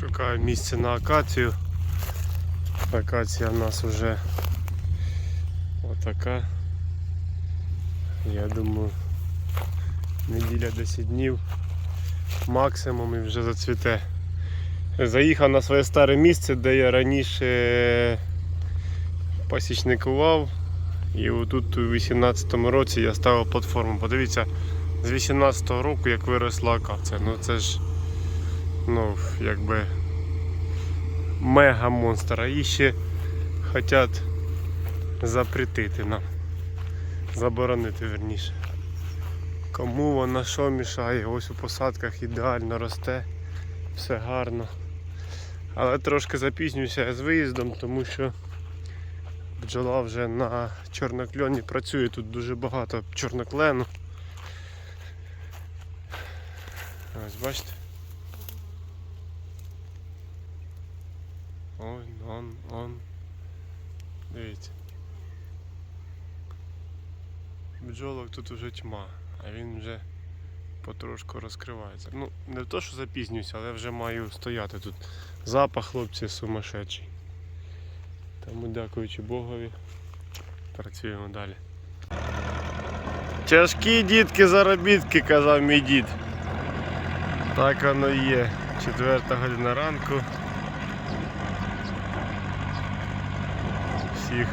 Шукаю місце на акацію. Акація в нас вже отака. Я думаю, неділя 10 днів максимум і вже зацвіте. Заїхав на своє старе місце, де я раніше пасічникував. І отут у 18-му році я ставив платформу. Подивіться, з 18-го року як виросла акація. Ну це ж ну, якби мега монстр. А її ще хочуть запретити нам. Заборонити верніше. Кому вона що мішає? Ось у посадках ідеально росте, все гарно. Але трошки запізнююся з виїздом, тому що бджола вже на чорнокльоні працює, тут дуже багато чорноклену. Ось бачите? Ой, он, он. Дивіться. Бджолок тут уже тьма, а він вже потрошку розкривається. Ну, не то, що запізнююся, але вже маю стояти тут. Запах, хлопці, сумасшедший. Тому дякуючи Богові. Працюємо далі. Тяжкі дітки заробітки, казав мій дід. Так воно і є. Четверта година ранку. Всіх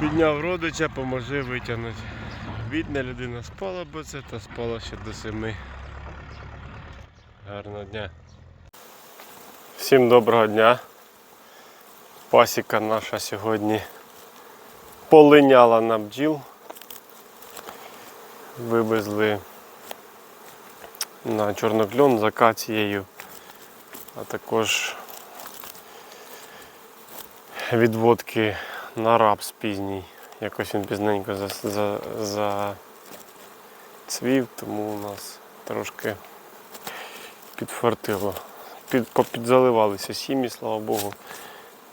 підняв родича, поможи витягнути. Бідна людина спала, бо це та спала ще до семи. Гарного дня. Всім доброго дня. Пасіка наша сьогодні полиняла на бджіл. Вивезли на чорнокльон з акацією, а також відводки на рапс пізній. Якось він пізненько за, за, тому у нас трошки підфартило. Під, попідзаливалися сім'ї, слава Богу.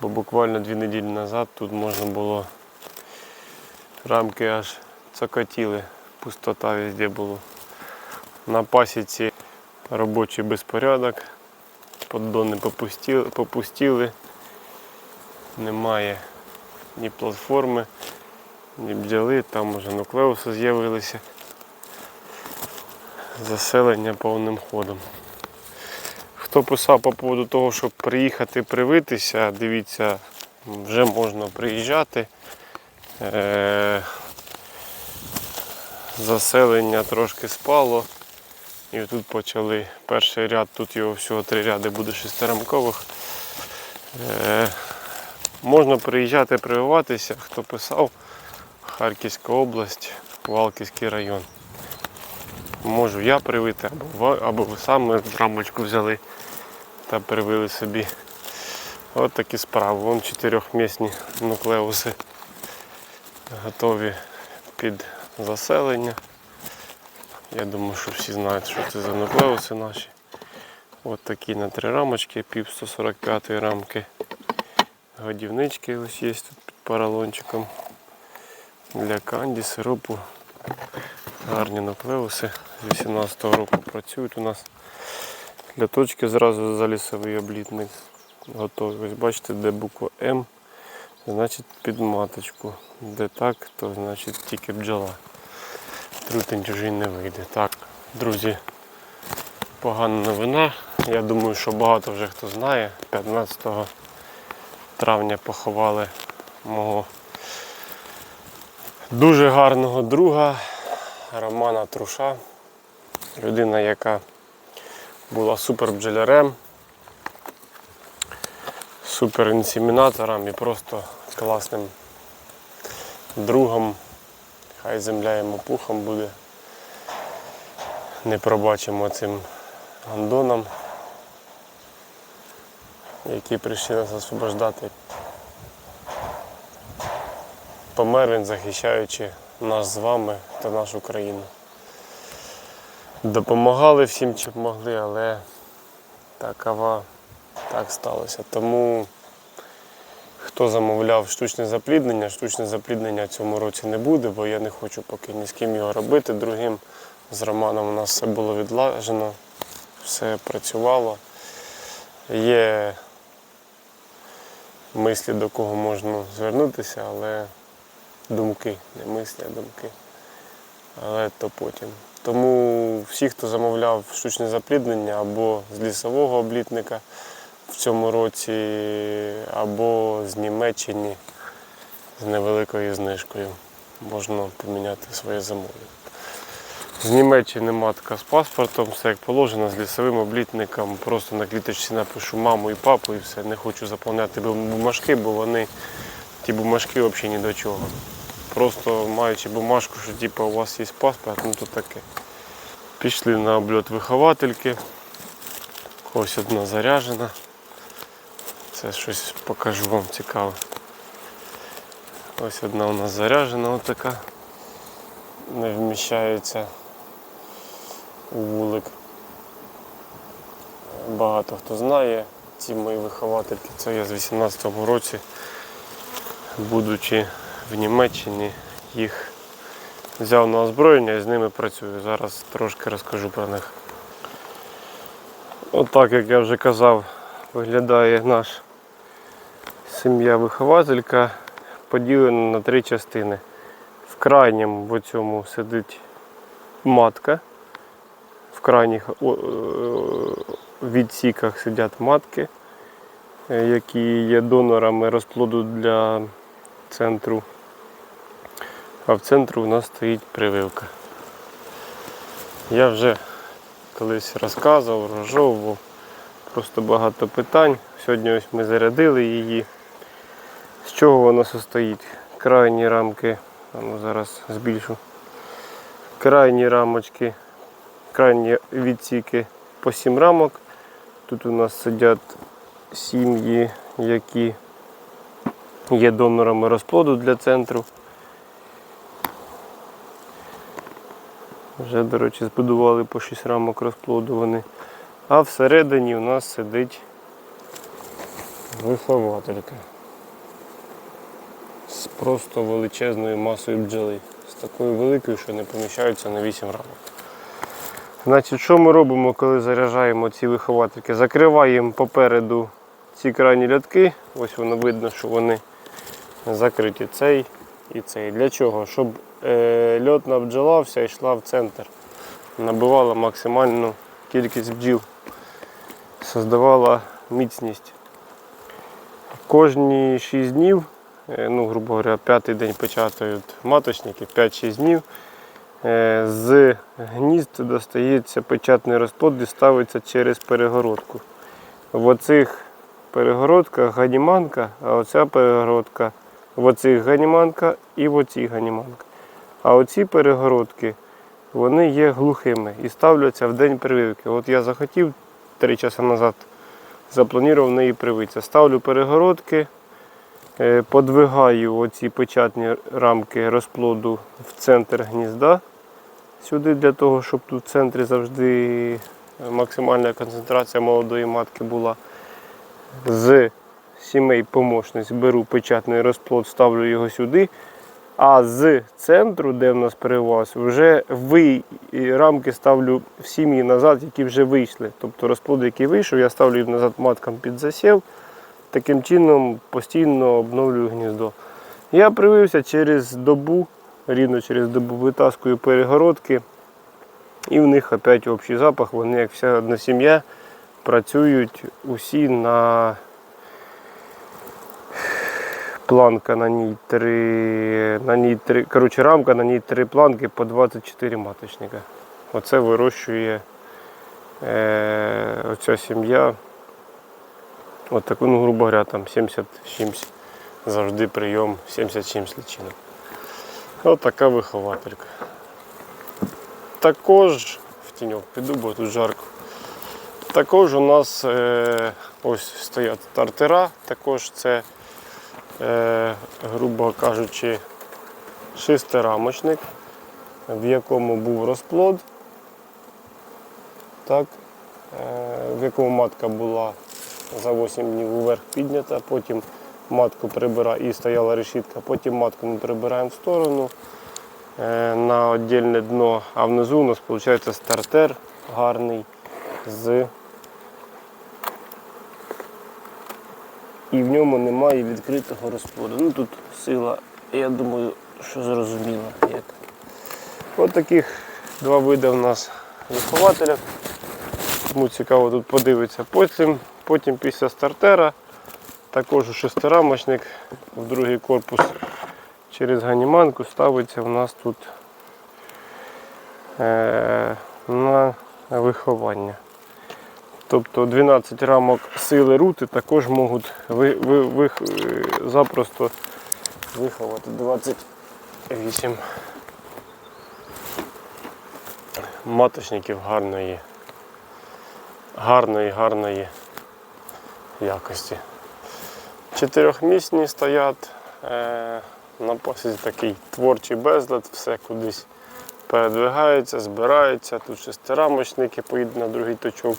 Бо буквально дві неділі назад тут можна було рамки аж цокотіли, пустота везде було. На пасіці робочий безпорядок, поддони попустіли, попустіли. Немає ні платформи, ні бджоли, там вже нуклеуси з'явилися. Заселення повним ходом. Хто писав по поводу того, щоб приїхати привитися, дивіться, вже можна приїжджати. Е- заселення трошки спало. І тут почали перший ряд, тут його всього три ряди буде шестирамкових. Можна приїжджати прививатися, хто писав, Харківська область, Валківський район. Можу я привити, або ви, або ви саме рамочку взяли та привили собі. От такі справи. Вон чотирьохмісні нуклеуси готові під заселення. Я думаю, що всі знають, що це за нуклеуси наші. От такі на три рамочки, пів 145 рамки. Годівнички ось є тут під поролончиком. Для канді, сиропу. Гарні нуклеуси. З 18-го року працюють у нас. Для точки зразу за лісовий облітник готовий. Ось бачите, де буква М, значить під маточку. Де так, то значить тільки бджола. Трутень чужий не вийде. Так, друзі, погана новина. Я думаю, що багато вже хто знає. 15 травня поховали мого дуже гарного друга Романа Труша. Людина, яка була супер бджолярем, супер інсемінатором і просто класним другом. Хай земля йому пухом буде. Не пробачимо цим гандонам, які прийшли нас освобождати. Помер він захищаючи нас з вами та нашу країну. Допомагали всім, чим могли, але такова так сталося. Тому хто замовляв штучне запліднення, штучне запліднення цьому році не буде, бо я не хочу поки ні з ким його робити. Другим з Романом у нас все було відлажено, все працювало. Є мислі, до кого можна звернутися, але думки, не мислі, а думки. Але то потім. Тому всі, хто замовляв штучне запліднення або з лісового облітника в цьому році, або з Німеччини з невеликою знижкою, можна поміняти своє замовлення. З Німеччини матка з паспортом, все як положено, з лісовим облітником. Просто на кліточці напишу маму і папу і все. Не хочу заповняти бумажки, бо вони ті бумажки взагалі ні до чого. Просто маючи бумажку, що типу, у вас є паспорт, ну то таке. Пішли на обльот виховательки. Ось одна заряджена. Це щось покажу вам цікаве. Ось одна у нас заряджена, отака. Не вміщається у вулик. Багато хто знає ці мої виховательки. Це я з 18-му році, будучи в Німеччині, їх взяв на озброєння і з ними працюю. Зараз трошки розкажу про них. Отак, як я вже казав, виглядає наш сім'я-вихователька поділена на три частини. В крайньому в цьому сидить матка. В крайніх е, відсіках сидять матки, е, які є донорами розплоду для центру. А в центру у нас стоїть прививка. Я вже колись розказував, розжовував. Просто багато питань. Сьогодні ось ми зарядили її. З чого вона состоїть? Крайні рамки, ну зараз збільшу. Крайні рамочки, крайні відсіки по 7 рамок. Тут у нас сидять сім'ї, які є донорами розплоду для центру. Вже, до речі, збудували по 6 рамок розплоду вони. А всередині у нас сидить вихователька з просто величезною масою бджоли. З такою великою, що не поміщаються на 8 рамок. Значить, що ми робимо, коли заряджаємо ці виховательки? Закриваємо попереду ці крайні лятки. Ось воно видно, що вони закриті цей і цей. Для чого? Щоб е, льотна бджола вся йшла в центр, набивала максимальну кількість бджіл, создавала міцність. Кожні 6 днів, е, ну, грубо говоря, п'ятий день початують маточники, 5-6 днів. Е, З гнізд достається печатний розплод і ставиться через перегородку. В оцих перегородках ганіманка, а оця перегородка в оцих ганіманка і в оцій ганіманка. А оці перегородки вони є глухими і ставляться в день прививки. От я захотів три часи назад, запланував неї привитися. Ставлю перегородки, подвигаю оці печатні рамки розплоду в центр гнізда. Сюди для того, щоб тут в центрі завжди максимальна концентрація молодої матки була. З сімей помощниць беру печатний розплод, ставлю його сюди. А з центру, де в нас переваз, вже ви рамки ставлю в сім'ї назад, які вже вийшли. Тобто розплод, який вийшов, я ставлю їх назад маткам під засів. Таким чином постійно обновлюю гніздо. Я привився через добу, рівно через добу витаскую перегородки. І в них опять общий запах. Вони, як вся одна сім'я, працюють усі на планка на ній три, на ній три, коротше, рамка, на ній три планки по 24 маточника. Оце вирощує е, оця сім'я. От таку, ну, грубо говоря, там 70 чимсь завжди прийом 70 чимсь личинок. Ось така вихователька. Також в тіньок піду, бо тут жарко. Також у нас е, ось стоять стартера, також це е, грубо кажучи, шестирамочник, в якому був розплод, так, е, в якому матка була за 8 днів вверх піднята, потім матку прибирає і стояла решітка, потім матку ми прибираємо в сторону е, на віддільне дно, а внизу у нас виходить стартер гарний. з. І в ньому немає відкритого розподу. Ну тут сила, я думаю, що зрозуміла. Як. От таких два види в нас вихователя. Кому цікаво тут подивитися. Потім, потім після стартера також шестирамочник в другий корпус через ганіманку ставиться у нас тут е, на виховання. Тобто 12 рамок сили рути також можуть ви, ви, ви, е, запросто виховати 28 маточників гарної, гарної, гарної якості. Чотирьохмісні стоять. Е, на посіді такий творчий безлад, все кудись передвигається, збирається. Тут шестирамочники поїдуть на другий точок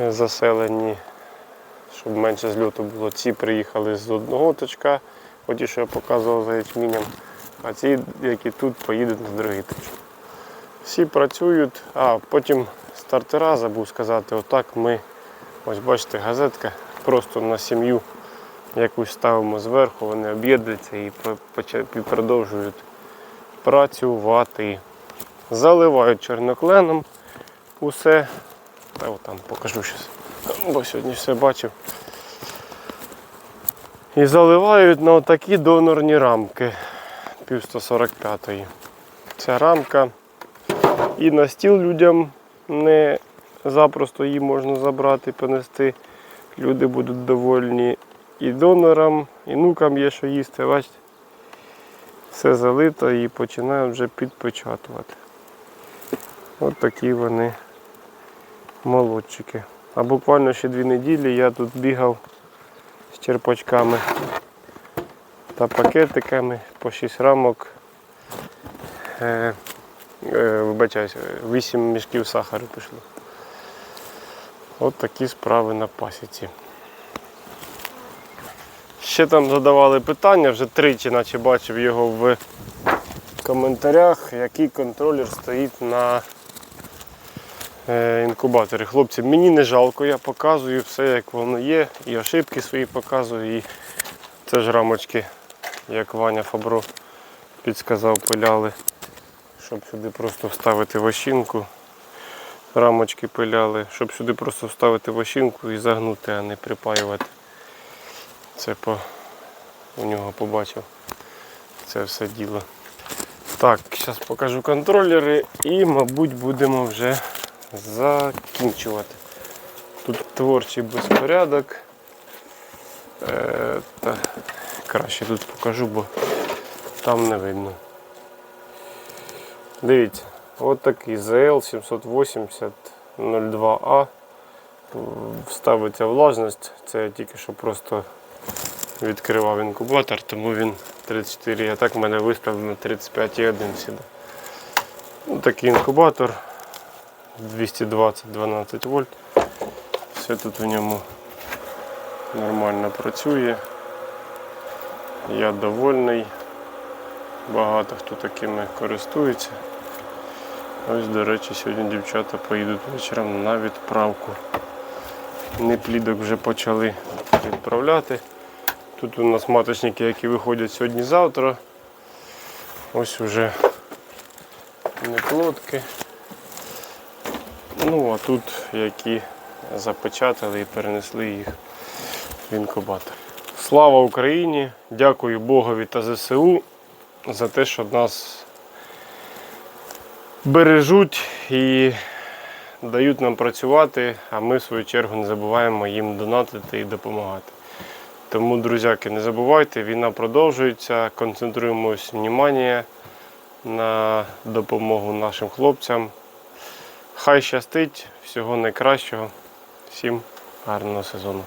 е, заселені, щоб менше зльоту було. Ці приїхали з одного точка, оті, що я показував за ячміням, а ці, які тут, поїдуть на другий точок. Всі працюють, а потім стартера, забув сказати, отак ми, ось бачите, газетка просто на сім'ю якусь ставимо зверху, вони об'єднуються і продовжують працювати. Заливають чорнокленом усе. Та там покажу щось, бо сьогодні все бачив. І заливають на отакі донорні рамки пів 145-ї. Ця рамка і на стіл людям не запросто її можна забрати, понести. Люди будуть довольні і донорам, і нукам є що їсти. Бачите? Все залито і починають вже підпечатувати. От такі вони молодчики. А буквально ще дві неділі я тут бігав з черпачками та пакетиками по 6 рамок. Е, е, вибачаюсь, 8 мішків сахару пішло. От такі справи на пасіці. Ще там задавали питання, вже тричі, наче бачив його в коментарях, який контролер стоїть на е, інкубаторі. Хлопці, мені не жалко, я показую все, як воно є, і ошибки свої показую, і це ж рамочки, як Ваня Фабро підсказав, пиляли, щоб сюди просто вставити вощинку. Рамочки пиляли, щоб сюди просто вставити вощинку і загнути, а не припаювати. Це по у нього побачив це все діло. Так, зараз покажу контролери і, мабуть, будемо вже закінчувати. Тут творчий безпорядок. Е, та краще тут покажу, бо там не видно. Дивіться, от такий ZL 780 02A. Вставиться влажність, це я тільки що просто відкривав інкубатор, тому він 34, а так в мене виставлено 35,1 сюди. Ну, такий інкубатор 220-12 вольт. Все тут в ньому нормально працює. Я довольний. Багато хто такими користується. Ось, до речі, сьогодні дівчата поїдуть вечором на відправку. Неплідок вже почали відправляти. Тут у нас маточники, які виходять сьогодні-завтра. Ось уже неплодки. Ну, а тут які запечатали і перенесли їх в інкубатор. Слава Україні! Дякую Богові та ЗСУ за те, що нас бережуть і дають нам працювати, а ми в свою чергу не забуваємо їм донатити і допомагати. Тому, друзяки, не забувайте, війна продовжується, концентруємось внимання на допомогу нашим хлопцям. Хай щастить, всього найкращого, всім гарного сезону.